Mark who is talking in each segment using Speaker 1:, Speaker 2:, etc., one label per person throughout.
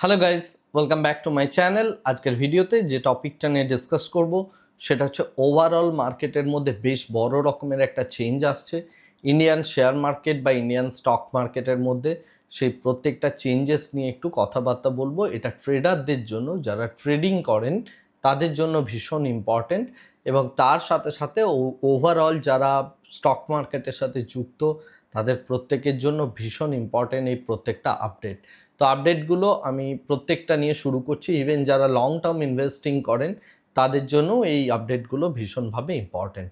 Speaker 1: Hello guys welcome back to my channel আজকের ভিডিওতে যে টপিকটা নিয়ে ডিসকাস করব, সেটা হচ্ছে ওভারঅল মার্কেটের মধ্যে বেশ বড় রকমের একটা চেঞ্জ আসছে। ইন্ডিয়ান শেয়ার মার্কেট বা ইন্ডিয়ান স্টক মার্কেটের মধ্যে সেই প্রত্যেকটা চেঞ্জেস নিয়ে একটু কথাবার্তা বলব। এটা ট্রেডারদের জন্য, যারা ট্রেডিং করেন, তাদের জন্য ভীষণ ইম্পর্ট্যান্ট এবং তার সাথে সাথে ওভারঅল যারা স্টক মার্কেটের সাথে যুক্ত তাদের প্রত্যেকের জন্য ভীষণ ইম্পর্ট্যান্ট এই প্রত্যেকটা আপডেট তো আপডেটগুলো আমি প্রত্যেকটা নিয়ে শুরু করছি ইভেন যারা লং টার্ম ইনভেস্টিং করেন, তাদের জন্য এই আপডেটগুলো ভীষণভাবে ইম্পর্ট্যান্ট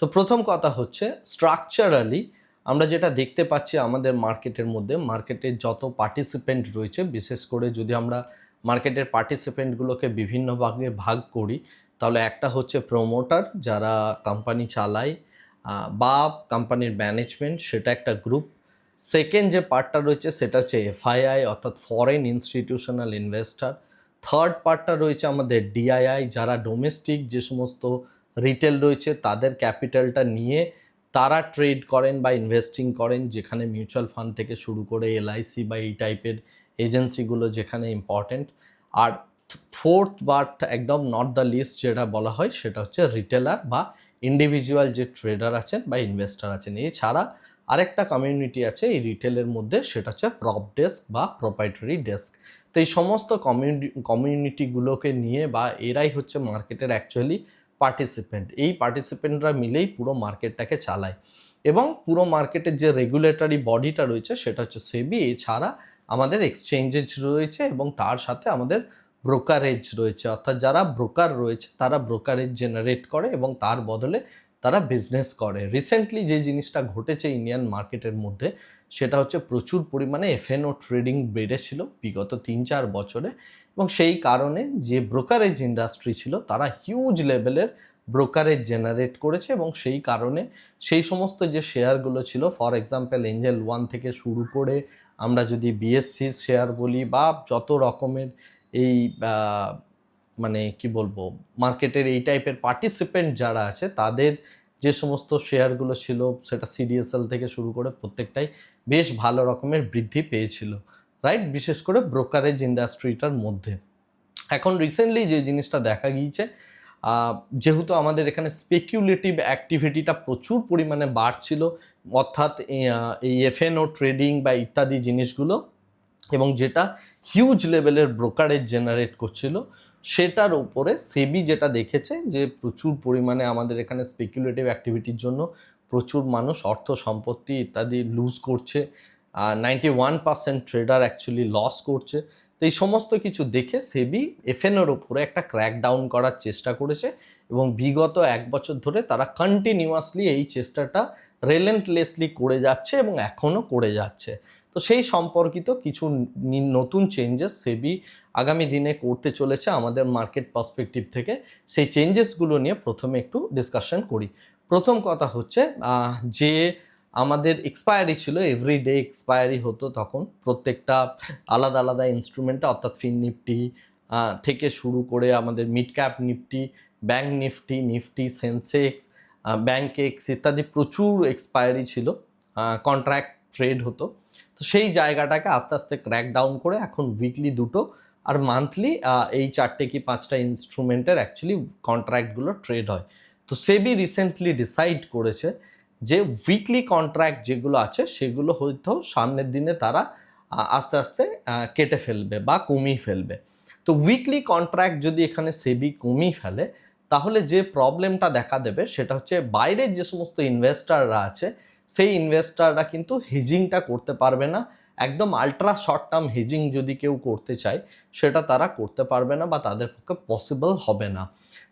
Speaker 1: তো প্রথম কথা হচ্ছে স্ট্রাকচারালি আমরা যেটা দেখতে পাচ্ছি আমাদের মার্কেটের মধ্যে মার্কেটের যত পার্টিসিপেন্ট রয়েছে, বিশেষ করে যদি আমরা মার্কেটের পার্টিসিপেন্টগুলোকে বিভিন্ন ভাগে ভাগ করি, তাহলে একটা হচ্ছে প্রোমোটার যারা কোম্পানি চালায় বা কোম্পানির ম্যানেজমেন্ট সেটা একটা গ্রুপ সেকেন্ড যে পার্টটা রয়েছে, সেটা হচ্ছে এফআইআই অর্থাৎ ফরেন ইনস্টিটিউশনাল ইনভেস্টার থার্ড পার্টটা রয়েছে আমাদের ডিআইআই যারা ডোমেস্টিক যে সমস্ত রিটেল রয়েছে, তাদের ক্যাপিটালটা নিয়ে তারা ট্রেড করেন বা ইনভেস্টিং করেন, যেখানে মিউচুয়াল ফান্ড থেকে শুরু করে এলআইসি বা এই টাইপের এজেন্সিগুলো যেখানে ইম্পর্ট্যান্ট আর ফোর্থ বাট একদম নট দ্য লিস্ট যেটা বলা হয়, সেটা হচ্ছে রিটেলার বা ইন্ডিভিজুয়াল যে ট্রেডার আছেন বা ইনভেস্টার আছেন, এছাড়া আরেকটা কমিউনিটি আছে এই রিটেলের মধ্যে, সেটা হচ্ছে প্রপ ডেস্ক বা প্রোপাইটারি ডেস্ক তো এই সমস্ত কমিউনিটি কমিউনিটিগুলোকে নিয়ে বা এরাই হচ্ছে মার্কেটের অ্যাকচুয়ালি পার্টিসিপেন্ট এই পার্টিসিপেন্টরা মিলেই পুরো মার্কেটটাকে চালায়। এবং পুরো মার্কেটের যে রেগুলেটরি বডিটা রয়েছে, সেটা হচ্ছে সেবি এছাড়া আমাদের এক্সচেঞ্জেস রয়েছে এবং তার সাথে আমাদের ব্রোকারেজ রয়েছে। অর্থাৎ যারা ব্রোকার রয়েছে, তারা ব্রোকারেজ জেনারেট করে এবং তার বদলে তারা বিজনেস করে। রিসেন্টলি যে জিনিসটা ঘটেছে ইন্ডিয়ান মার্কেটের মধ্যে, সেটা হচ্ছে প্রচুর পরিমাণে এফএনও ট্রেডিং বেড়েছিল বিগত তিন চার বছরে এবং সেই কারণে যে ব্রোকারেজ ইন্ডাস্ট্রি ছিল, তারা হিউজ লেভেলের ব্রোকারেজ জেনারেট করেছে এবং সেই কারণে সেই সমস্ত যে শেয়ারগুলো ছিল ফর এক্সাম্পল এঞ্জেল ওয়ান থেকে শুরু করে আমরা যদি বিএসসি শেয়ার বলি বা যত রকমের এই মানে কি বলব, মার্কেটের এই টাইপের পার্টিসিপেন্ট যারা আছে, তাদের যে সমস্ত শেয়ারগুলো ছিল, সেটা সিডিএসএল থেকে শুরু করে প্রত্যেকটাই বেশ ভালো রকমের বৃদ্ধি পেয়েছিল রাইট বিশেষ করে ব্রোকারেজ ইন্ডাস্ট্রিটার মধ্যে। এখন রিসেন্টলি যে জিনিসটা দেখা গিয়েছে যেহেতু আমাদের এখানে স্পেকুলেটিভ অ্যাক্টিভিটিটা প্রচুর পরিমাণে বাড়ছিল, অর্থাৎ এই এফএনও ট্রেডিং বা ইত্যাদি জিনিসগুলো এবং যেটা হিউজ লেভেলের ব্রোকারেজ জেনারেট করছিল, সেটার উপরে সেবি যেটা দেখেছে যে প্রচুর পরিমাণে আমাদের এখানে স্পেকুলেটিভ অ্যাক্টিভিটির জন্য প্রচুর মানুষ অর্থ সম্পত্তি ইত্যাদি লুজ করছে। Ninety one percent trader actually loss করছে। তো এই সমস্ত কিছু দেখে সেবি এফএনওর ওপরে একটা ক্র্যাক ডাউন করার চেষ্টা করেছে এবং বিগত এক বছর ধরে তারা কন্টিনিউয়াসলি এই চেষ্টাটা রেলেন্টলেসলি করে যাচ্ছে এবং এখনও করে যাচ্ছে। তো সেই সম্পর্কিত কিছু নতুন চেঞ্জেস সেবি আগামী দিনে করতে চলেছে আমাদের মার্কেট পার্সপেক্টিভ থেকে। সেই চেঞ্জেসগুলো নিয়ে প্রথমে একটু ডিসকাশন করি। প্রথম কথা হচ্ছে যে আমাদের এক্সপায়ারি ছিল এভরি ডে এক্সপায়ারি হতো তখন প্রত্যেকটা আলাদা আলাদা ইনস্ট্রুমেন্টে অর্থাৎ ফিন নিফটি থেকে শুরু করে আমাদের mid cap Nifty bank Nifty Nifty Sensex Bankex ইত্যাদি প্রচুর এক্সপায়ারি ছিল। কন্ট্রাক্ট ট্রেড হতো। তো সেই জায়গাটাকে আস্তে আস্তে ক্র্যাক ডাউন করে এখন উইকলি দুটো আর মান্থলি এই চারটে কি পাঁচটা ইনস্ট্রুমেন্টের অ্যাকচুয়ালি কন্ট্রাক্টগুলো ট্রেড হয়। তো সেবি রিসেন্টলি ডিসাইড করেছে যে উইকলি কন্ট্রাক্ট যেগুলো আছে সেগুলো হয়তো সামনের দিনে তারা আস্তে আস্তে কেটে ফেলবে বা কমিয়ে ফেলবে। তো উইকলি কন্ট্রাক্ট যদি এখানে সেবি কমিয়ে ফেলে, তাহলে যে প্রবলেমটা দেখা দেবে সেটা হচ্ছে বাইরের যে সমস্ত ইনভেস্টাররা আছে সেই ইনভেস্টাররা কিন্তু হেজিংটা করতে পারবে না। একদম আলট্রা শর্ট টার্ম হেজিং যদি কেউ করতে চায়, সেটা তারা করতে পারবে না বা তাদের পক্ষে পসিবল হবে না।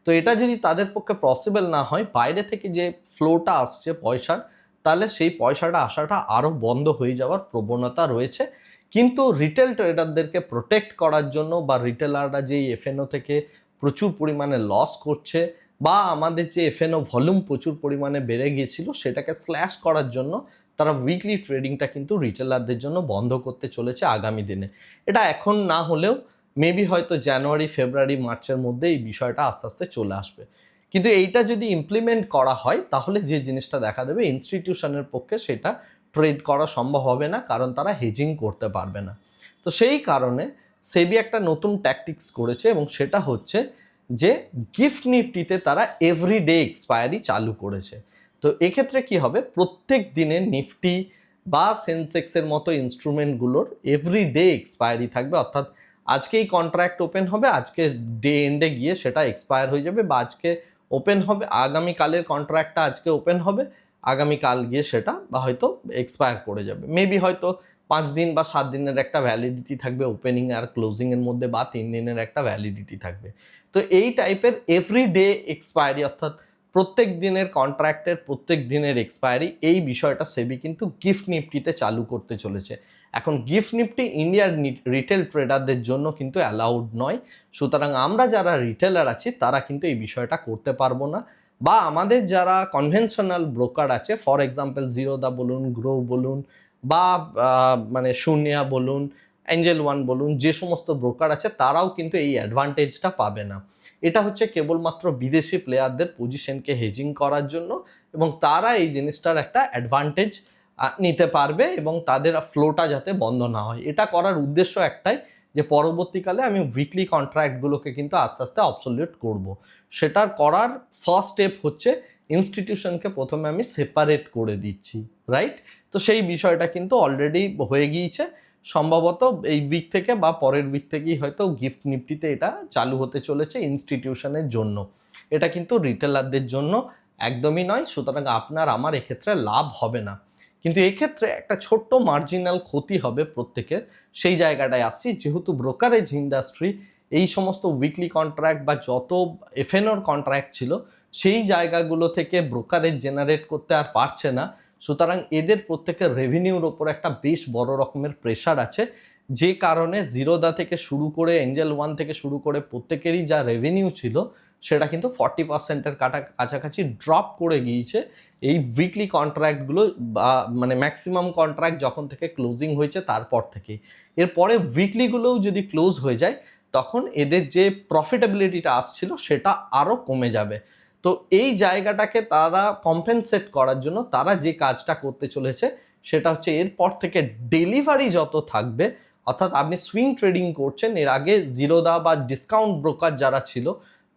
Speaker 1: তো এটা যদি তাদের পক্ষে পসিবল না হয়, বাইরে থেকে যে ফ্লোটা আসছে পয়সার, তাহলে সেই পয়সাটা আসাটা আরও বন্ধ হয়ে যাওয়ার প্রবণতা রয়েছে। কিন্তু রিটেল ট্রেডারদেরকে প্রোটেক্ট করার জন্য বা রিটেলাররা যেই এফএনও থেকে প্রচুর পরিমাণে লস করছে বা আমাদের যে এফএনও ভলিউম প্রচুর পরিমাণে বেড়ে গিয়েছিল, সেটাকে স্ল্যাশ করার জন্য তারা উইকলি ট্রেডিংটা কিন্তু রিটেলারদের জন্য বন্ধ করতে চলেছে আগামী দিনে। এটা এখন না হলেও মেবি হয়তো জানুয়ারি ফেব্রুয়ারি মার্চের মধ্যে এই বিষয়টা আস্তে আস্তে চলে আসবে। কিন্তু এইটা যদি ইমপ্লিমেন্ট করা হয়, তাহলে যে জিনিসটা দেখা দেবে ইনস্টিটিউশনের পক্ষে সেটা ট্রেড করা সম্ভব হবে না, কারণ তারা হেজিং করতে পারবে না। তো সেই কারণে সেবি একটা নতুন ট্যাকটিক্স করেছে এবং সেটা হচ্ছে যে গিফট নিফটিতে তারা এভরিডে এক্সপায়ারি চালু করেছে। তো এক্ষেত্রে কি হবে? প্রত্যেক দিনের নিফটি বা সেন্সেক্সের মতো ইনস্ট্রুমেন্টগুলোর এভরিডে এক্সপায়ারি থাকবে। অর্থাৎ আজকেই কন্ট্রাক্ট ওপেন হবে, আজকে ডে এন্ডে গিয়ে সেটা এক্সপায়ার হয়ে যাবে বা আজকে ওপেন হবে, আগামীকালের কন্ট্রাক্টটা আজকে ওপেন হবে, আগামীকাল গিয়ে সেটা বা হয়তো এক্সপায়ার করে যাবে। মেবি হয়তো পাঁচ দিন বা সাত দিনের একটা ভ্যালিডিটি থাকবে ওপেনিং আর ক্লোজিংয়ের মধ্যে বা তিন দিনের একটা ভ্যালিডিটি থাকবে। তো এই টাইপের এভরি ডে এক্সপায়ারি অর্থাৎ প্রত্যেক দিনের কন্ট্রাক্টের প্রত্যেক দিনের এক্সপায়ারি এই বিষয়টা সেবি কিন্তু গিফট নিফটিতে চালু করতে চলেছে। এখন গিফট নিফটি ইন্ডিয়ার রিটেল ট্রেডারদের জন্য কিন্তু অ্যালাউড নয়। সুতরাং আমরা যারা রিটেলার আছি, তারা কিন্তু এই বিষয়টা করতে পারব না। বা আমাদের যারা কনভেনশনাল ব্রোকার আছে ফর এক্সাম্পল জিরোদা বলুন গ্রো বলুন বা মানে শূন্যা বলুন অ্যাঞ্জেল ওয়ান বলুন, যে সমস্ত ব্রোকার আছে তারাও কিন্তু এই অ্যাডভান্টেজটা পাবে না। এটা হচ্ছে কেবলমাত্র বিদেশি প্লেয়ারদের পজিশনকে হেজিং করার জন্য এবং তারা এই জিনিসটার একটা অ্যাডভান্টেজ নিতে পারবে এবং তাদের ফ্লোটা যাতে বন্ধ না হয়। এটা করার উদ্দেশ্য একটাই যে পরবর্তীকালে আমি উইকলি কন্ট্রাক্টগুলোকে কিন্তু আস্তে আস্তে অবসলিউট করব। সেটার করার ফার্স্ট স্টেপ হচ্ছে ইনস্টিটিউশনকে প্রথমে আমি সেপারেট করে দিচ্ছি রাইট তো সেই বিষয়টা কিন্তু অলরেডি হয়ে গিয়েছে। সম্ভবত এই উইক থেকে বা পরের উইক থেকেই হয়তো গিফট নিফটিতে এটা চালু হতে চলেছে ইনস্টিটিউশনের জন্য। এটা কিন্তু রিটেলারদের জন্য একদমই নয়, সুতরাং আপনার আমার এক্ষেত্রে লাভ হবে না। কিন্তু এক্ষেত্রে একটা ছোট্ট মার্জিনাল ক্ষতি হবে প্রত্যেকের। সেই জায়গাটায় আসছি, যেহেতু ব্রোকারেজ ইন্ডাস্ট্রি এই সমস্ত উইকলি কন্ট্রাক্ট বা যত এফএনওর কন্ট্রাক্ট ছিল সেই জায়গাগুলো থেকে ব্রোকারেজ জেনারেট করতে আর পারছে না। সুতরাং এদের প্রত্যেকের রেভিনিউর ওপর একটা বেশ বড় রকমের প্রেশার আছে। যে কারণে জিরোদা থেকে শুরু করে এঞ্জেল ওয়ান থেকে শুরু করে প্রত্যেকেরই যা রেভিনিউ ছিল, সেটা কিন্তু ফর্টি পার্সেন্টের কাটা, কাছাকাছি ড্রপ করে গিয়েছে। এই উইকলি কন্ট্রাক্টগুলো বা মানে ম্যাক্সিমাম কন্ট্রাক্ট যখন থেকে ক্লোজিং হয়েছে, তারপর থেকে এরপরে উইকলিগুলোও যদি ক্লোজ হয়ে যায়, তখন এদের যে প্রফিটেবিলিটিটা আসছিল, সেটা আরও কমে যাবে। তো এই জায়গাটাকে তারা কম্পেনসেট করার জন্য তারা যে কাজটা করতে চলেছে, সেটা হচ্ছে এরপর থেকে ডেলিভারি যত থাকবে, অর্থাৎ আপনি সুইং ট্রেডিং করছেন, এর আগে জিরোদা বা ডিসকাউন্ট ব্রোকার যারা ছিল,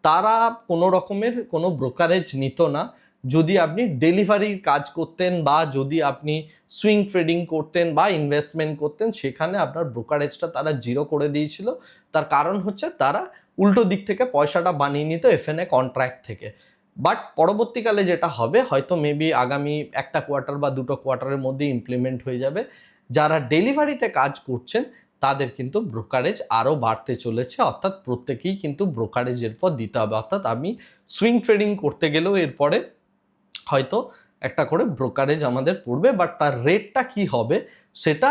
Speaker 1: তারা কোনো রকমের কোনো ব্রোকারেজ নিত না। যদি আপনি ডেলিভারির কাজ করতেন বা যদি আপনি সুইং ট্রেডিং করতেন বা ইনভেস্টমেন্ট করতেন, সেখানে আপনার ব্রোকারেজটা তারা জিরো করে দিয়েছিল। তার কারণ হচ্ছে তারা উল্টো দিক থেকে পয়সাটা বানিয়ে নিত এফএনএ কন্ট্রাক্ট থেকে। বাট পরবর্তীকালে যেটা হবে, হয়তো মেবি আগামী একটা কোয়ার্টার বা দুটো কোয়ার্টারের মধ্যে ইমপ্লিমেন্ট হয়ে যাবে। যারা ডেলিভারিতে কাজ করছেন, তাদের কিন্তু ব্রোকারেজ আরও বাড়তে চলেছে। অর্থাৎ প্রত্যেকেই কিন্তু ব্রোকারেজের পর দিতে হবে। অর্থাৎ আমি সুইং ট্রেডিং করতে গেলেও এরপরে হয়তো একটা করে ব্রোকারেজ আমাদের পড়বে। বাট তার রেটটা কি হবে, সেটা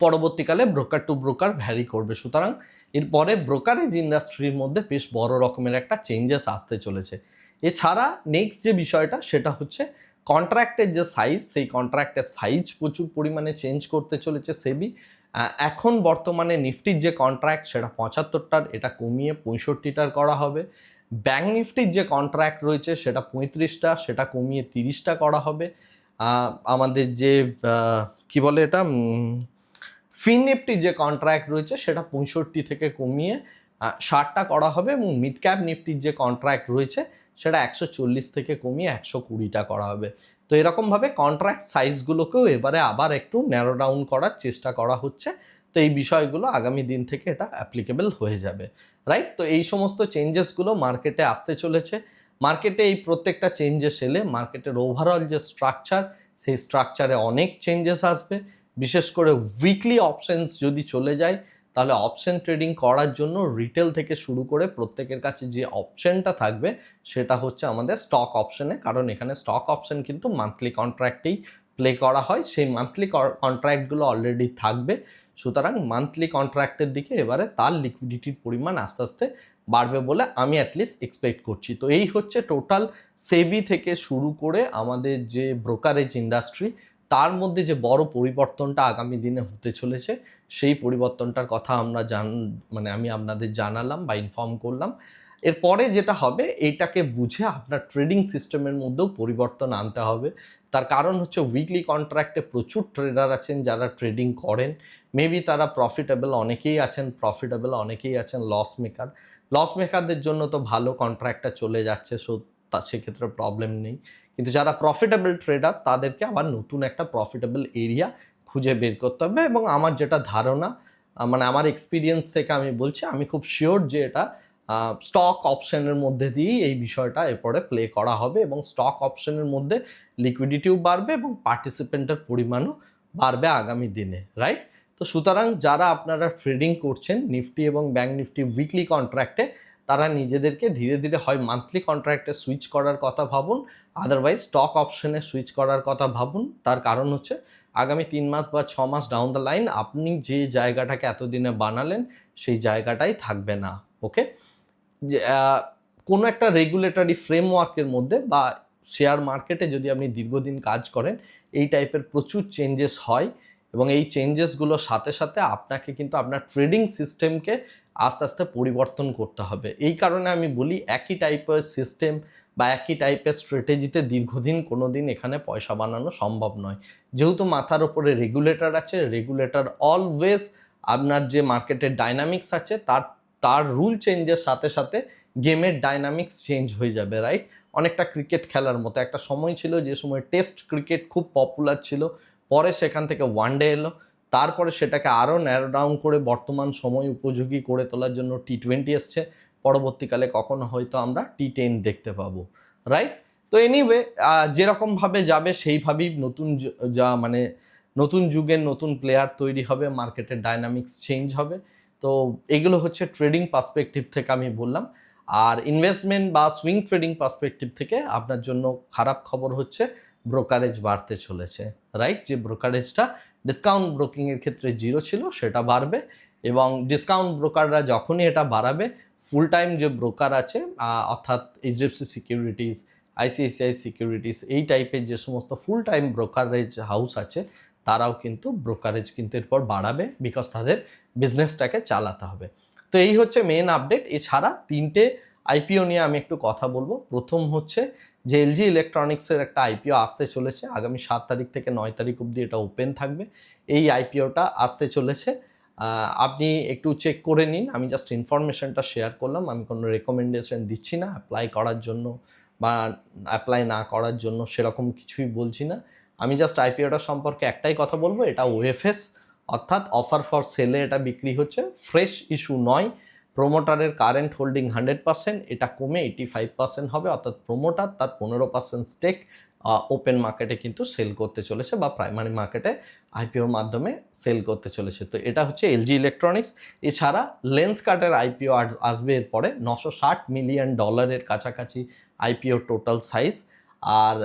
Speaker 1: পরবর্তীকালে ব্রোকার টু ব্রোকার ভ্যারি করবে। সুতরাং এরপরে ব্রোকারেজ ইন্ডাস্ট্রির মধ্যে বেশ বড় রকমের একটা চেঞ্জেস আসতে চলেছে। এছাড়া নেক্সট যে বিষয়টা সেটা হচ্ছে কন্ট্রাক্টের যে সাইজ সেই কন্ট্রাক্টের সাইজ প্রচুর পরিমাণে চেঞ্জ করতে চলেছে সেবি। এখন বর্তমানে নিফটির যে কন্ট্রাক্ট সেটা পঁচাত্তরটার, এটা কমিয়ে পঁয়ষট্টিটার করা হবে। ব্যাঙ্ক নিফটির যে কন্ট্রাক্ট রয়েছে সেটা পঁয়ত্রিশটা, সেটা কমিয়ে তিরিশটা করা হবে। আমাদের যে কি বলে এটা? ফিন নিফটির যে কন্ট্রাক্ট রয়েছে সেটা পঁয়ষট্টি থেকে কমিয়ে ষাটটা করা হবে এবং মিড ক্যাপ নিফটির যে কন্ট্রাক্ট রয়েছে, সেটা একশো চল্লিশ থেকে কমিয়ে একশো কুড়িটা করা হবে। তো এরকমভাবে কন্ট্রাক্ট সাইজগুলোকেও এবারে আবার একটু ন্যারো ডাউন করার চেষ্টা করা হচ্ছে। তো এই বিষয়গুলো আগামী দিন থেকে এটা অ্যাপ্লিকেবল হয়ে যাবে রাইট তো এই সমস্ত চেঞ্জেসগুলো মার্কেটে আসতে চলেছে। মার্কেটে এই প্রত্যেকটা চেঞ্জেস এলে মার্কেটের ওভারঅল যে স্ট্রাকচার সেই স্ট্রাকচারে অনেক চেঞ্জেস আসবে। বিশেষ করে উইকলি অপশনস যদি চলে যায় তাহলে অপশন ট্রেডিং করার জন্য রিটেল থেকে শুরু করে প্রত্যেকের কাছে যে অপশনটা থাকবে, সেটা হচ্ছে আমাদের স্টক অপশনে কারণ এখানে স্টক অপশন কিন্তু মান্থলি কন্ট্রাক্টেই প্লে করা হয়। সেই মান্থলি কন্ট্রাক্টগুলো অলরেডি থাকবে। সুতরাং মান্থলি কন্ট্রাক্টের দিকে এবারে তার লিকুইডিটির পরিমাণ আস্তে আস্তে বাড়বে বলে আমি অ্যাটলিস্ট এক্সপেক্ট করছি। তো এই হচ্ছে টোটাল সেবি থেকে শুরু করে আমাদের যে ব্রোকারেজ ইন্ডাস্ট্রি তার মধ্যে যে বড় পরিবর্তনটা আগামী দিনে হতে চলেছে, সেই পরিবর্তনটার কথা আমরা জান মানে আমি আপনাদের জানালাম বা ইনফর্ম করলাম। এরপরে যেটা হবে, এইটাকে বুঝে আপনার ট্রেডিং সিস্টেমের মধ্যেও পরিবর্তন আনতে হবে। তার কারণ হচ্ছে উইকলি কন্ট্রাক্টে প্রচুর ট্রেডার আছেন যারা ট্রেডিং করেন। মেবি তারা প্রফিটেবল অনেকেই আছেন প্রফিটেবল অনেকেই আছেন লস মেকার লস মেকারদের জন্য তো ভালো কন্ট্রাক্টটা চলে যাচ্ছে সো তা সেক্ষেত্রে প্রবলেম নেই। কিন্তু যারা প্রফিটেবল ট্রেডার তাদেরকে আবার নতুন একটা প্রফিটেবল এরিয়া খুঁজে বের করতে হবে এবং আমার যেটা ধারণা মানে আমার এক্সপিরিয়েন্স থেকে আমি বলছি, আমি খুব শিওর যে এটা স্টক অপশনের মধ্যে দিয়েই এই বিষয়টা এরপরে প্লে করা হবে এবং স্টক অপশনের মধ্যে লিকুইডিটিও বাড়বে এবং পার্টিসিপেন্টের পরিমাণও বাড়বে আগামী দিনে রাইট তো সুতরাং যারা আপনারা ট্রেডিং করছেন নিফটি এবং ব্যাঙ্ক নিফটি উইকলি কন্ট্রাক্টে তারা নিজেদেরকে ধীরে ধীরে হয় মান্থলি কন্ট্রাক্টে সুইচ করার কথা ভাবুন আদারওয়াইজ স্টক অপশনে সুইচ করার কথা ভাবুন। তার কারণ হচ্ছে, আগামী তিন মাস বা ছ মাস ডাউন দ্য লাইন আপনি যে জায়গাটাকে এতদিনে বানালেন, সেই জায়গাটাই থাকবে না ওকে কোনো একটা রেগুলেটরি ফ্রেমওয়ার্কের মধ্যে বা শেয়ার মার্কেটে যদি আপনি দীর্ঘদিন কাজ করেন, এই টাইপের প্রচুর চেঞ্জেস হয়। এবং এই চেঞ্জেসগুলোর সাথে সাথে আপনাকে কিন্তু আপনার ট্রেডিং সিস্টেমকে আস্তে আস্তে পরিবর্তন করতে হবে। এই কারণে আমি বলি একই টাইপের সিস্টেম বা একই টাইপের স্ট্র্যাটেজিতে দীর্ঘদিন কোনো দিন এখানে পয়সা বানানো সম্ভব নয়। যেহেতু মাথার ওপরে রেগুলেটর আছে রেগুলেটর অলওয়েজ আপনার যে মার্কেটের ডাইনামিক্স আছে, তার তার রুল চেঞ্জের সাথে সাথে গেমের ডাইনামিক্স চেঞ্জ হয়ে যাবে রাইট অনেকটা ক্রিকেট খেলার মতো। একটা সময় ছিল যে সময় টেস্ট ক্রিকেট খুব পপুলার ছিল। পরে সেখান থেকে ওয়ান ডে এলো। তারপরে সেটাকে আরও ন্যারো ডাউন করে বর্তমান সময় উপযোগী করে তোলার জন্য টি টোয়েন্টি এসছে। পরবর্তীকালে কখনো হয়তো আমরা টি টেন দেখতে পাবো রাইট তো এনিওয়ে যেরকমভাবে যাবে সেইভাবেই নতুন যা মানে নতুন যুগের নতুন প্লেয়ার তৈরি হবে মার্কেটের ডাইনামিক্স চেঞ্জ হবে। তো এগুলো হচ্ছে ট্রেডিং পার্সপেক্টিভ থেকে আমি বললাম। আর ইনভেস্টমেন্ট বা সুইং ট্রেডিং পার্সপেক্টিভ থেকে আপনার জন্য খারাপ খবর হচ্ছে ব্রোকারেজ বাড়তে চলেছে রাইট যে ব্রোকারেজটা ডিসকাউন্ট ব্রোকিংয়ের ক্ষেত্রে জিরো ছিল, সেটা বাড়বে এবং ডিসকাউন্ট ব্রোকাররা যখনই এটা বাড়াবে ফুল টাইম যে ব্রোকার আছে অর্থাৎ এইচডিএফসি সিকিউরিটিস আইসিআইসিআই সিকিউরিটিস এই টাইপের যে সমস্ত ফুল টাইম ব্রোকারেজ হাউস আছে, তারাও কিন্তু ব্রোকারেজ কিন্তু এরপর বাড়াবে বিকজ তাদের বিজনেসটাকে চালাতে হবে। তো এই হচ্ছে মেন আপডেট এছাড়া তিনটে আইপিও নিয়ে আমি একটু কথা বলব। প্রথম হচ্ছে যে এলজি ইলেকট্রনিক্সের একটা আইপিও আসতে চলেছে, আগামী সাত তারিখ থেকে নয় তারিখ অবধি এটা ওপেন থাকবে। এই আইপিওটা আসতে চলেছে। আপনি একটু চেক করে নিন, আমি জাস্ট ইনফরমেশনটা শেয়ার করলাম, আমি কোনো রেকমেন্ডেশন দিচ্ছি না অ্যাপ্লাই করার জন্য বা অ্যাপ্লাই না করার জন্য সেরকম কিছুই বলছি না। আমি জাস্ট আইপিওটা সম্পর্কে একটাই কথা বলব, এটা ওএফএস অর্থাৎ অফার ফর সেলে এটা বিক্রি হচ্ছে ফ্রেশ ইস্যু নয়। প্রোমোটারের কারেন্ট হোল্ডিং হান্ড্রেড পার্সেন্ট এটা কমে এইটি ফাইভ পার্সেন্ট হবে, অর্থাৎ প্রোমোটার তার পনেরো পার্সেন্ট স্টেক ওপেন মার্কেটে কিন্তু সেল করতে চলেছে বা প্রাইমারি মার্কেটে আইপিওর মাধ্যমে সেল করতে চলেছে। তো এটা হচ্ছে এলজি ইলেকট্রনিক্স এছাড়া লেন্স কার্টের আইপিও আসবে এরপরে নশো ষাট মিলিয়ন ডলারের কাছাকাছি আইপিও টোটাল সাইজ আর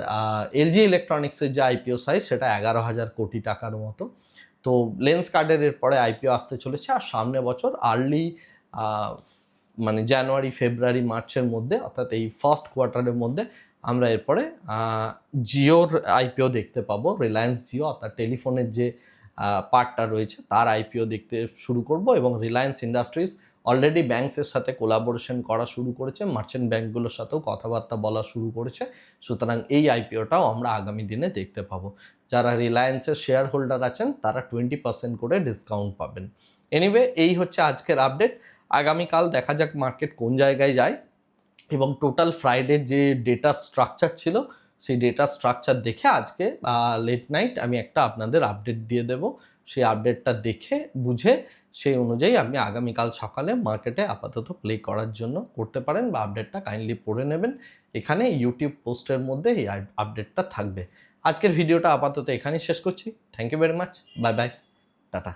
Speaker 1: এলজি ইলেকট্রনিক্সের যে আইপিও সাইজ সেটা এগারো হাজার কোটি টাকার মতো। তো লেন্স কার্ডের এরপরে আইপিও আসতে চলেছে। আর সামনে বছর আর্লি মানে জানুয়ারি, ফেব্রুয়ারি, মার্চের মধ্যে, অর্থাৎ এই ফার্স্ট কোয়ার্টারের মধ্যে আমরা এরপরে জিওর আইপিও দেখতে পাবো রিলায়েন্স জিও অর্থাৎ টেলিফোনের যে পার্টটা রয়েছে, তার আইপিও দেখতে শুরু করব এবং রিলায়েন্স ইন্ডাস্ট্রিজ অলরেডি ব্যাংকসের সাথে কোলাবোরেশন করা শুরু করেছে মার্চেন্ট ব্যাংকগুলোর সাথেও কথাবার্তা বলা শুরু করেছে, সুতরাং এই আইপিওটাও আমরা আগামী দিনে দেখতে পাবো। যারা রিলায়েন্সের শেয়ার হোল্ডার আছেন, তারা টোয়েন্টি পার্সেন্ট করে ডিসকাউন্ট পাবেন। এনিওয়ে এই হচ্ছে আজকের আপডেট আগামীকাল দেখা যাক মার্কেট কোন জায়গায় যায় এবং টোটাল ফ্রাইডে যে ডেটার স্ট্রাকচার ছিল, সেই ডেটা স্ট্রাকচার দেখে আজকে লেট নাইট আমি একটা আপনাদের আপডেট দিয়ে দেব। সেই আপডেটটা দেখে, বুঝে সেই অনুযায়ী আপনি আগামীকাল সকালে মার্কেটে আপাতত প্লে করার জন্য করতে পারেন বা আপডেটটা কাইন্ডলি পড়ে নেবেন। এখানে ইউটিউব পোস্টের মধ্যে এই আপডেটটা থাকবে। আজকের ভিডিওটা আপাতত এখানেই শেষ করছি। Thank you very much bye bye tata.